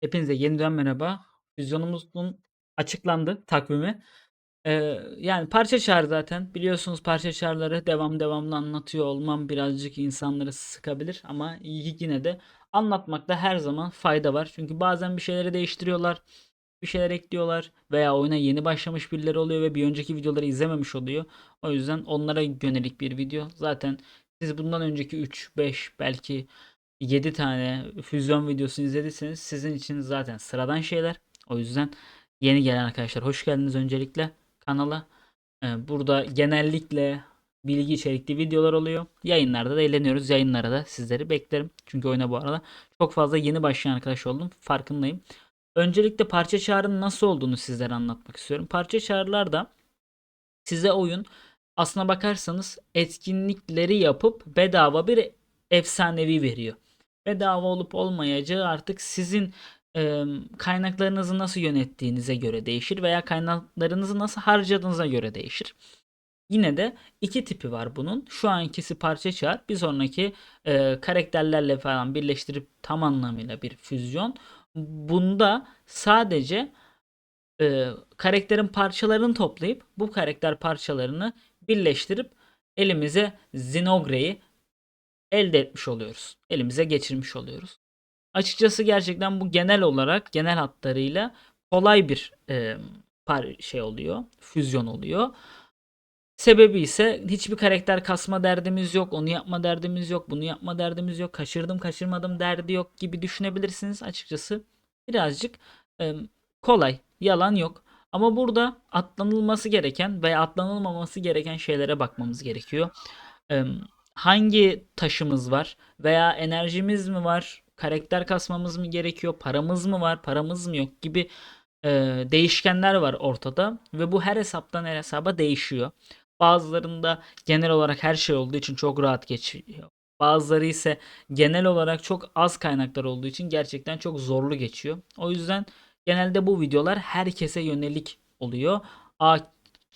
Hepinize yeniden merhaba. Füzyonumuzun açıklandı takvimi. Eee, yani parça çağrı zaten. Biliyorsunuz parça çağrıları devam devamlı anlatıyor olmam birazcık insanları sıkabilir ama yine de anlatmakta her zaman fayda var. Çünkü bazen bir şeyleri değiştiriyorlar, bir şeyler ekliyorlar veya oyuna yeni başlamış birileri oluyor ve bir önceki videoları izlememiş oluyor. O yüzden onlara yönelik bir video. Zaten siz bundan önceki 3, 5 belki 7 tane füzyon videosu izlediyseniz sizin için zaten sıradan şeyler. O yüzden yeni gelen arkadaşlar hoş geldiniz öncelikle kanala. Ee, Burada genellikle bilgi içerikli videolar oluyor. Yayınlarda da eğleniyoruz. Yayınlara da sizleri beklerim. Çünkü oyuna bu arada çok fazla yeni başlayan arkadaş oldum. Farkındayım. Öncelikle parça çağrının nasıl olduğunu sizlere anlatmak istiyorum. Parça çağrılarda size oyun aslına bakarsanız etkinlikleri yapıp bedava bir efsanevi veriyor. Bedava olup olmayacağı artık sizin e, kaynaklarınızı nasıl yönettiğinize göre değişir veya kaynaklarınızı nasıl harcadığınıza göre değişir. Yine de iki tipi var bunun. Şu ankisi parça çağır. Bir sonraki e, karakterlerle falan birleştirip tam anlamıyla bir füzyon. Bunda sadece e, karakterin parçalarını toplayıp bu karakter parçalarını birleştirip elimize Zinogre'yi elde etmiş oluyoruz. Elimize geçirmiş oluyoruz. Açıkçası gerçekten bu genel olarak genel hatlarıyla kolay bir e, par şey oluyor. Füzyon oluyor. Sebebi ise hiçbir karakter kasma derdimiz yok. Onu yapma derdimiz yok. Bunu yapma derdimiz yok. Kaçırdım kaçırmadım derdi yok gibi düşünebilirsiniz. Açıkçası birazcık e, kolay. Yalan yok. Ama burada atlanılması gereken veya atlanılmaması gereken şeylere bakmamız gerekiyor. E, hangi taşımız var veya enerjimiz mi var? Karakter kasmamız mı gerekiyor? Paramız mı var? Paramız mı yok gibi e, değişkenler var ortada ve bu her hesaptan her hesaba değişiyor. Bazılarında genel olarak her şey olduğu için çok rahat geçiyor. Bazıları ise genel olarak çok az kaynaklar olduğu için gerçekten çok zorlu geçiyor. O yüzden genelde bu videolar herkese yönelik oluyor. A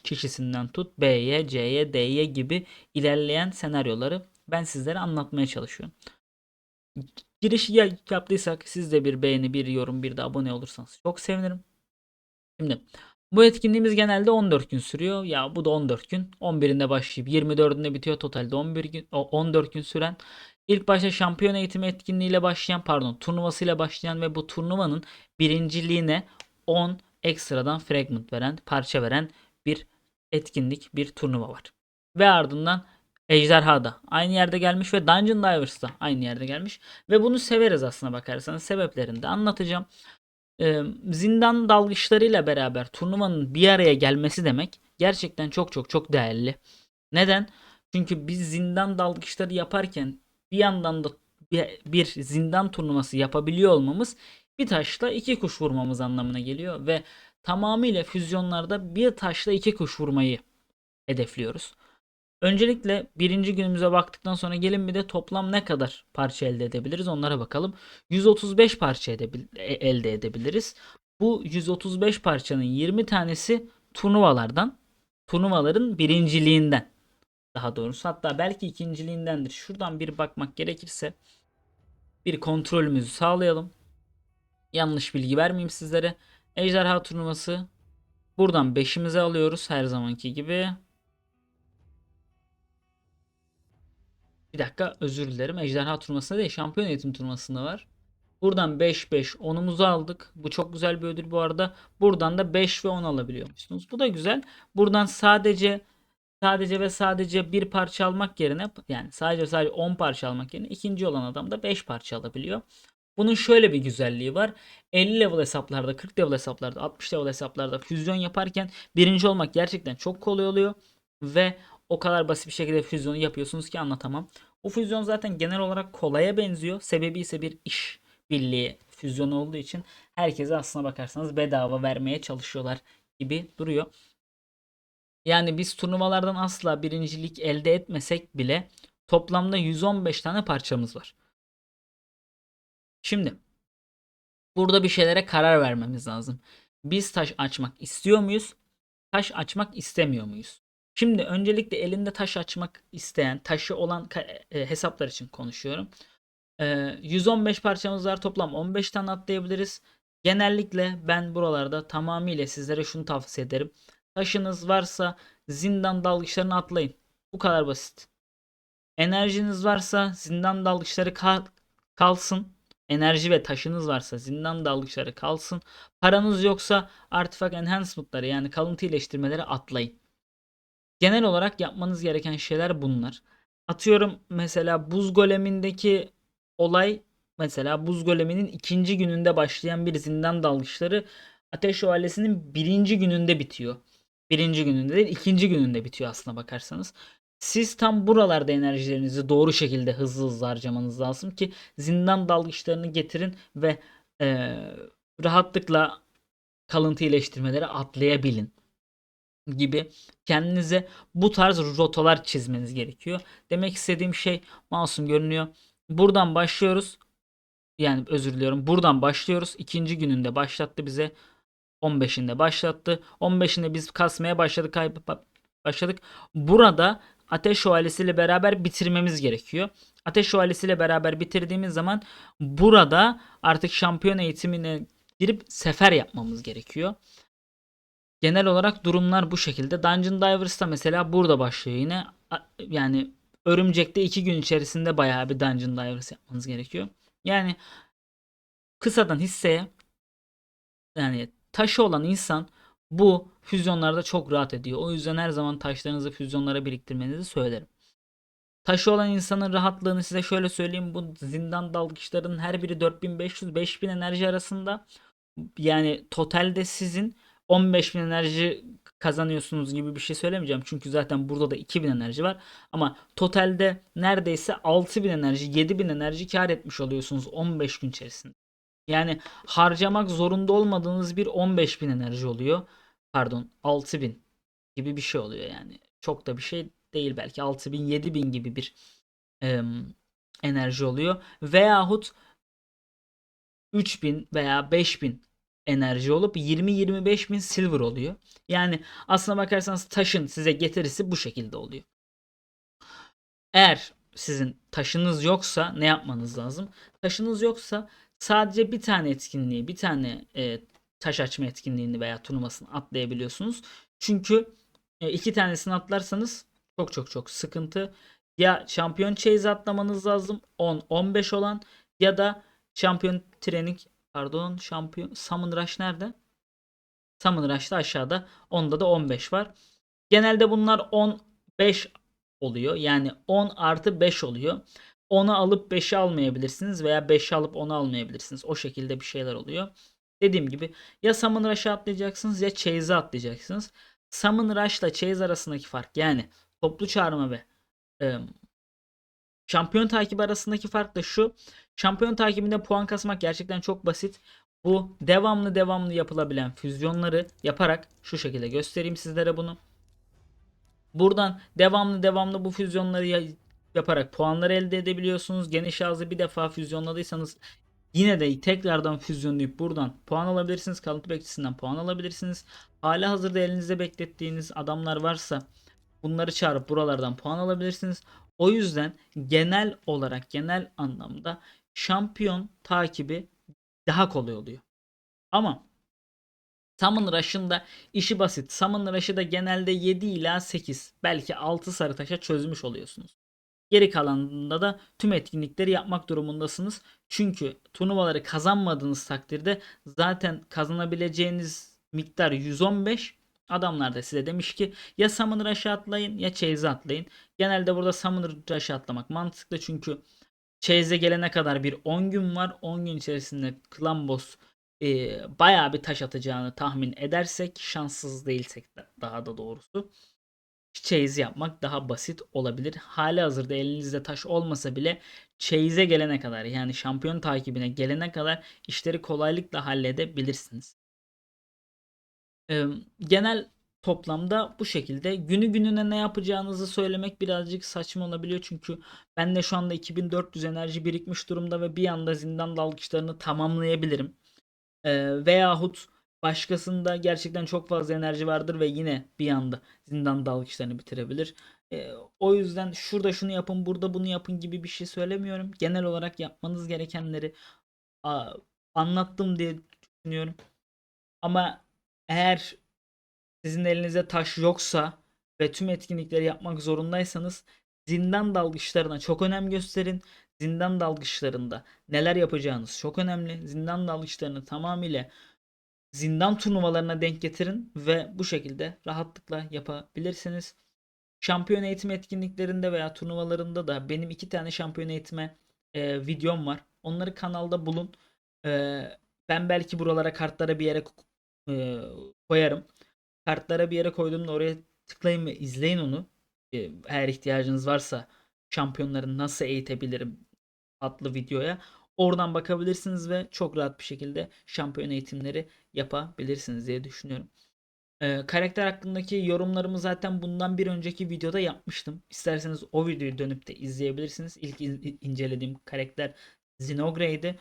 kişisinden tut B'ye, C'ye, D'ye gibi ilerleyen senaryoları ben sizlere anlatmaya çalışıyorum. Girişi ya- yaptıysak siz de bir beğeni, bir yorum, bir de abone olursanız çok sevinirim. Şimdi bu etkinliğimiz genelde 14 gün sürüyor. Ya bu da 14 gün. 11'inde başlayıp 24'ünde bitiyor. Totalde 11 gün, o- 14 gün süren. İlk başta şampiyon eğitimi etkinliğiyle başlayan pardon turnuvasıyla başlayan ve bu turnuvanın birinciliğine 10 ekstradan fragment veren, parça veren bir etkinlik, bir turnuva var. Ve ardından Ejderha da aynı yerde gelmiş ve Dungeon Divers da aynı yerde gelmiş. Ve bunu severiz aslına bakarsanız. Sebeplerini de anlatacağım. Ee, zindan dalgıçlarıyla beraber turnuvanın bir araya gelmesi demek gerçekten çok çok çok değerli. Neden? Çünkü biz zindan dalgıçları yaparken bir yandan da bir zindan turnuvası yapabiliyor olmamız bir taşla iki kuş vurmamız anlamına geliyor ve tamamıyla füzyonlarda bir taşla iki kuş vurmayı hedefliyoruz. Öncelikle birinci günümüze baktıktan sonra gelin bir de toplam ne kadar parça elde edebiliriz onlara bakalım. 135 parça edebil- e- elde edebiliriz. Bu 135 parçanın 20 tanesi turnuvalardan, turnuvaların birinciliğinden daha doğrusu hatta belki ikinciliğindendir. Şuradan bir bakmak gerekirse bir kontrolümüzü sağlayalım. Yanlış bilgi vermeyeyim sizlere. Ejderha turnuvası buradan 5'imize alıyoruz her zamanki gibi. Bir dakika özür dilerim. Ejderha turnuvasında değil şampiyon eğitim turnuvasında var. Buradan 5-5 10'umuzu aldık. Bu çok güzel bir ödül bu arada. Buradan da 5 ve 10 alabiliyormuşsunuz. Bu da güzel. Buradan sadece sadece ve sadece bir parça almak yerine yani sadece sadece 10 parça almak yerine ikinci olan adam da 5 parça alabiliyor. Bunun şöyle bir güzelliği var. 50 level hesaplarda, 40 level hesaplarda, 60 level hesaplarda füzyon yaparken birinci olmak gerçekten çok kolay oluyor ve o kadar basit bir şekilde füzyonu yapıyorsunuz ki anlatamam. Bu füzyon zaten genel olarak kolaya benziyor. Sebebi ise bir iş birliği füzyonu olduğu için herkese aslına bakarsanız bedava vermeye çalışıyorlar gibi duruyor. Yani biz turnuvalardan asla birincilik elde etmesek bile toplamda 115 tane parçamız var. Şimdi burada bir şeylere karar vermemiz lazım. Biz taş açmak istiyor muyuz? Taş açmak istemiyor muyuz? Şimdi öncelikle elinde taş açmak isteyen, taşı olan e, hesaplar için konuşuyorum. Ee, 115 parçamız var. Toplam 15 tane atlayabiliriz. Genellikle ben buralarda tamamıyla sizlere şunu tavsiye ederim. Taşınız varsa zindan dalgıçlarını atlayın. Bu kadar basit. Enerjiniz varsa zindan dalgıçları kal- kalsın. Enerji ve taşınız varsa zindan dalgıçları kalsın. Paranız yoksa Artifact Enhancement'ları yani kalıntı iyileştirmeleri atlayın. Genel olarak yapmanız gereken şeyler bunlar. Atıyorum mesela buz golemindeki olay mesela buz goleminin ikinci gününde başlayan bir zindan dalgıçları ateş şövalyesinin birinci gününde bitiyor. Birinci gününde değil ikinci gününde bitiyor aslına bakarsanız. Siz tam buralarda enerjilerinizi doğru şekilde hızlı hızlı harcamanız lazım ki zindan dalgıçlarını getirin ve eee, rahatlıkla kalıntı iyileştirmeleri atlayabilin gibi kendinize bu tarz rotalar çizmeniz gerekiyor. Demek istediğim şey masum görünüyor. Buradan başlıyoruz. Yani özür diliyorum. Buradan başlıyoruz. İkinci gününde başlattı bize. 15'inde başlattı. 15'inde biz kasmaya başladık. Başladık. Burada Ateş Şövalyesi ile beraber bitirmemiz gerekiyor. Ateş Şövalyesi ile beraber bitirdiğimiz zaman burada artık şampiyon eğitimine girip sefer yapmamız gerekiyor. Genel olarak durumlar bu şekilde. Dungeon Divers'ta mesela burada başlıyor yine. Yani örümcekte 2 gün içerisinde bayağı bir Dungeon Divers yapmanız gerekiyor. Yani kısadan hisseye yani taşı olan insan bu füzyonlarda çok rahat ediyor. O yüzden her zaman taşlarınızı füzyonlara biriktirmenizi söylerim. Taşı olan insanın rahatlığını size şöyle söyleyeyim. Bu zindan dalgıçlarının her biri 4500-5000 enerji arasında. Yani totalde sizin 15.000 enerji kazanıyorsunuz gibi bir şey söylemeyeceğim. Çünkü zaten burada da 2000 enerji var. Ama totalde neredeyse 6000 enerji, 7000 enerji kar etmiş oluyorsunuz 15 gün içerisinde. Yani harcamak zorunda olmadığınız bir 15.000 enerji oluyor. Pardon 6000 gibi bir şey oluyor yani. Çok da bir şey değil belki 6000 7000 gibi bir em, enerji oluyor. Veyahut 3000 veya 5000 enerji olup 20-25 bin silver oluyor. Yani aslına bakarsanız taşın size getirisi bu şekilde oluyor. Eğer sizin taşınız yoksa ne yapmanız lazım? Taşınız yoksa sadece bir tane etkinliği, bir tane e, taş açma etkinliğini veya turnuvasını atlayabiliyorsunuz. Çünkü e, iki tanesini atlarsanız çok çok çok sıkıntı. Ya şampiyon chase atlamanız lazım 10-15 olan ya da şampiyon training pardon şampiyon Summon Rush nerede? Summon Rush da aşağıda. Onda da 15 var. Genelde bunlar 15 oluyor. Yani 10 artı 5 oluyor. 10'u alıp 5'i almayabilirsiniz veya 5'i alıp 10'u almayabilirsiniz. O şekilde bir şeyler oluyor. Dediğim gibi ya Summon Rush'a atlayacaksınız ya Chase'e atlayacaksınız. Summon Rush ile Chase arasındaki fark yani toplu çağırma ve e, şampiyon takibi arasındaki fark da şu. Şampiyon takibinde puan kasmak gerçekten çok basit. Bu devamlı devamlı yapılabilen füzyonları yaparak şu şekilde göstereyim sizlere bunu. Buradan devamlı devamlı bu füzyonları yaparak puanları elde edebiliyorsunuz. Geniş ağzı bir defa füzyonladıysanız yine de tekrardan füzyonlayıp buradan puan alabilirsiniz. Kalıntı bekçisinden puan alabilirsiniz. Hala hazırda elinizde beklettiğiniz adamlar varsa bunları çağırıp buralardan puan alabilirsiniz. O yüzden genel olarak genel anlamda şampiyon takibi daha kolay oluyor. Ama Summon Rush'ın da işi basit. Summon Rush'ı da genelde 7 ila 8 belki 6 sarı taşa çözmüş oluyorsunuz. Geri kalanında da tüm etkinlikleri yapmak durumundasınız. Çünkü turnuvaları kazanmadığınız takdirde zaten kazanabileceğiniz miktar 115. Adamlar da size demiş ki ya Summon Rush'a atlayın ya Chase'e atlayın. Genelde burada Summon Rush'a atlamak mantıklı çünkü Chase'e gelene kadar bir 10 gün var. 10 gün içerisinde Clan Boss e, bayağı bir taş atacağını tahmin edersek şanssız değilsek de daha da doğrusu Chase yapmak daha basit olabilir. Hali hazırda elinizde taş olmasa bile Chase'e gelene kadar yani şampiyon takibine gelene kadar işleri kolaylıkla halledebilirsiniz. Ee, genel toplamda bu şekilde günü gününe ne yapacağınızı söylemek birazcık saçma olabiliyor çünkü ben de şu anda 2400 enerji birikmiş durumda ve bir anda zindan dalgıçlarını tamamlayabilirim. Ee, veyahut başkasında gerçekten çok fazla enerji vardır ve yine bir anda zindan dalgıçlarını bitirebilir. Eee, o yüzden şurada şunu yapın, burada bunu yapın gibi bir şey söylemiyorum. Genel olarak yapmanız gerekenleri a anlattım diye düşünüyorum. Ama eğer sizin elinizde taş yoksa ve tüm etkinlikleri yapmak zorundaysanız zindan dalgıçlarına çok önem gösterin. Zindan dalgıçlarında neler yapacağınız çok önemli. Zindan dalgıçlarını tamamıyla zindan turnuvalarına denk getirin ve bu şekilde rahatlıkla yapabilirsiniz. Şampiyon eğitim etkinliklerinde veya turnuvalarında da benim iki tane şampiyon eğitime e, videom var. Onları kanalda bulun. E, ben belki buralara kartlara bir yere e, koyarım. Kartlara bir yere koyduğumda oraya tıklayın ve izleyin onu. E, eğer ihtiyacınız varsa şampiyonları nasıl eğitebilirim adlı videoya. Oradan bakabilirsiniz ve çok rahat bir şekilde şampiyon eğitimleri yapabilirsiniz diye düşünüyorum. Ee, karakter hakkındaki yorumlarımı zaten bundan bir önceki videoda yapmıştım. İsterseniz o videoyu dönüp de izleyebilirsiniz. İlk in- incelediğim karakter Zinogre'ydi.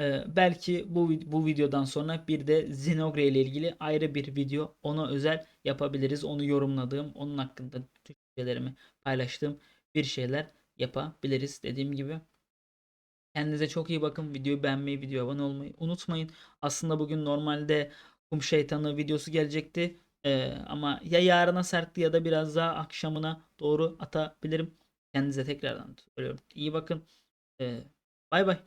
Ee, belki bu bu videodan sonra bir de Zinogre ile ilgili ayrı bir video ona özel yapabiliriz. Onu yorumladığım, onun hakkında düşüncelerimi paylaştığım bir şeyler yapabiliriz dediğim gibi. Kendinize çok iyi bakın. Videoyu beğenmeyi, videoya abone olmayı unutmayın. Aslında bugün normalde Kum Şeytanı videosu gelecekti. Ee, ama ya yarına sertti ya da biraz daha akşamına doğru atabilirim. Kendinize tekrardan söylüyorum. İyi bakın. Ee, bay bay.